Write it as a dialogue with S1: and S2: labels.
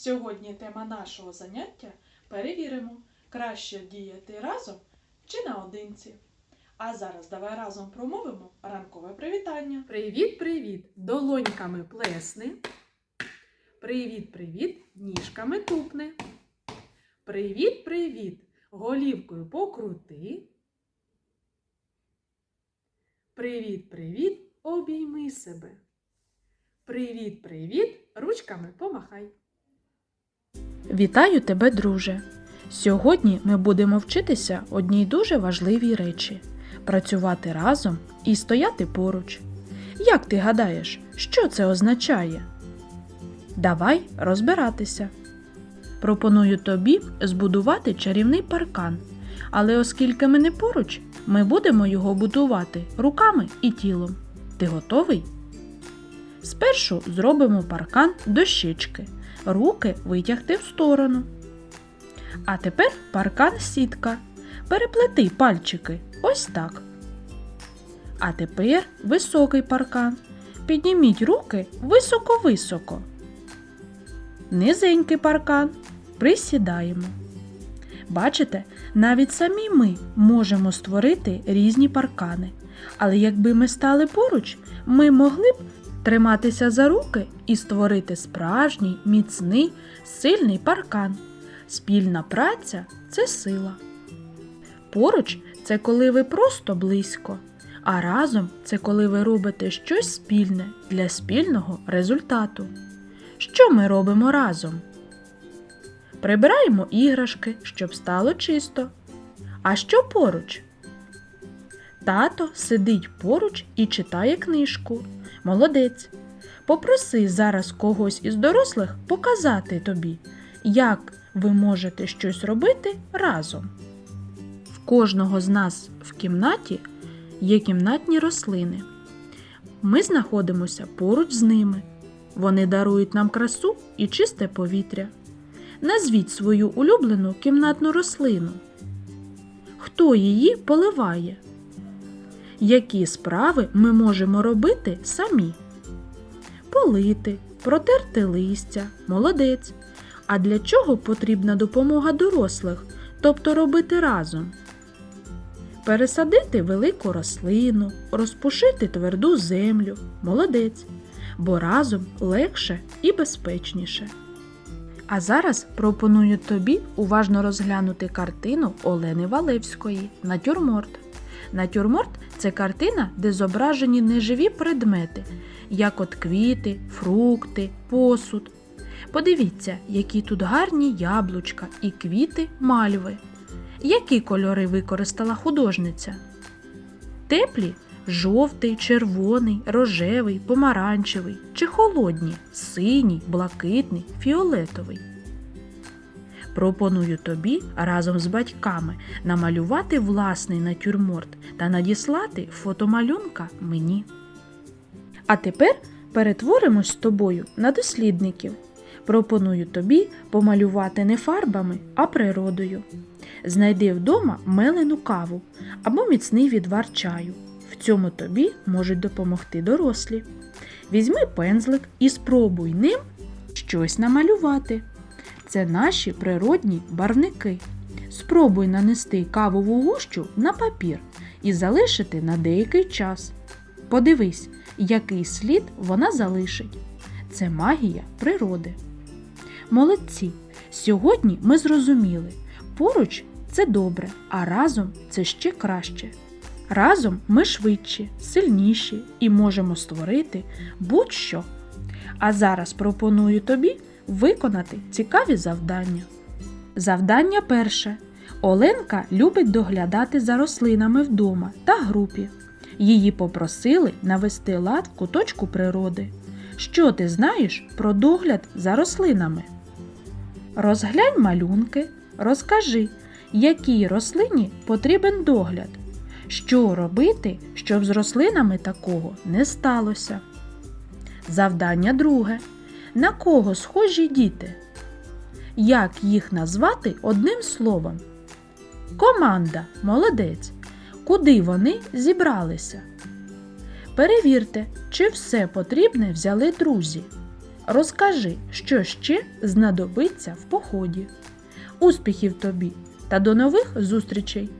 S1: Сьогодні тема нашого заняття перевіримо, краще діяти разом чи наодинці. А зараз давай разом промовимо ранкове привітання. Привіт, привіт! Долоньками плесни. Привіт, привіт! Ніжками тупни. Привіт, привіт! Голівкою покрути. Привіт, привіт! Обійми себе. Привіт, привіт! Ручками помахай.
S2: Вітаю тебе, друже! Сьогодні ми будемо вчитися одній дуже важливій речі працювати разом і стояти поруч. Як ти гадаєш, що це означає? Давай розбиратися. Пропоную тобі збудувати чарівний паркан, але оскільки ми не поруч, ми будемо його будувати руками і тілом. Ти готовий? Спершу зробимо паркан дощечки руки витягти в сторону. А тепер паркан сітка. Переплети пальчики ось так. А тепер високий паркан. Підніміть руки високо-високо. Низенький паркан. Присідаємо. Бачите, навіть самі ми можемо створити різні паркани. Але якби ми стали поруч, ми могли б триматися за руки і створити справжній, міцний, сильний паркан. Спільна праця це сила. Поруч це коли ви просто близько, а разом це коли ви робите щось спільне для спільного результату. Що ми робимо разом? Прибираємо іграшки, щоб стало чисто. А що поруч? Тато сидить поруч і читає книжку. Молодець. Попроси зараз когось із дорослих показати тобі, як ви можете щось робити разом. В кожного з нас в кімнаті є кімнатні рослини. Ми знаходимося поруч з ними. Вони дарують нам красу і чисте повітря. Назвіть свою улюблену кімнатну рослину. Хто її поливає? Які справи ми можемо робити самі. Полити, протерти листя, молодець. А для чого потрібна допомога дорослих, тобто робити разом? Пересадити велику рослину, розпушити тверду землю, молодець, бо разом легше і безпечніше. А зараз пропоную тобі уважно розглянути картину Олени Валевської Натюрморт. Натюрморт це картина, де зображені неживі предмети, як от квіти, фрукти, посуд. Подивіться, які тут гарні яблучка і квіти мальви. Які кольори використала художниця? Теплі жовтий, червоний, рожевий, помаранчевий чи холодні, синій, блакитний, фіолетовий. Пропоную тобі разом з батьками намалювати власний натюрморт та надіслати фотомалюнка мені. А тепер перетворимось з тобою на дослідників. Пропоную тобі помалювати не фарбами, а природою. Знайди вдома мелену каву або міцний відвар чаю. В цьому тобі можуть допомогти дорослі. Візьми пензлик і спробуй ним щось намалювати. Це наші природні барвники. Спробуй нанести кавову гущу на папір і залишити на деякий час. Подивись, який слід вона залишить. Це магія природи. Молодці! Сьогодні ми зрозуміли, поруч це добре, а разом це ще краще. Разом ми швидші, сильніші і можемо створити будь-що. А зараз пропоную тобі виконати цікаві завдання. Завдання перше. Оленка любить доглядати за рослинами вдома та групі. Її попросили навести лад в куточку природи. Що ти знаєш про догляд за рослинами? Розглянь малюнки, розкажи, якій рослині потрібен догляд. Що робити, щоб з рослинами такого не сталося? Завдання друге. На кого схожі діти? Як їх назвати одним словом? Команда молодець. Куди вони зібралися? Перевірте, чи все потрібне взяли друзі. Розкажи, що ще знадобиться в поході. Успіхів тобі та до нових зустрічей!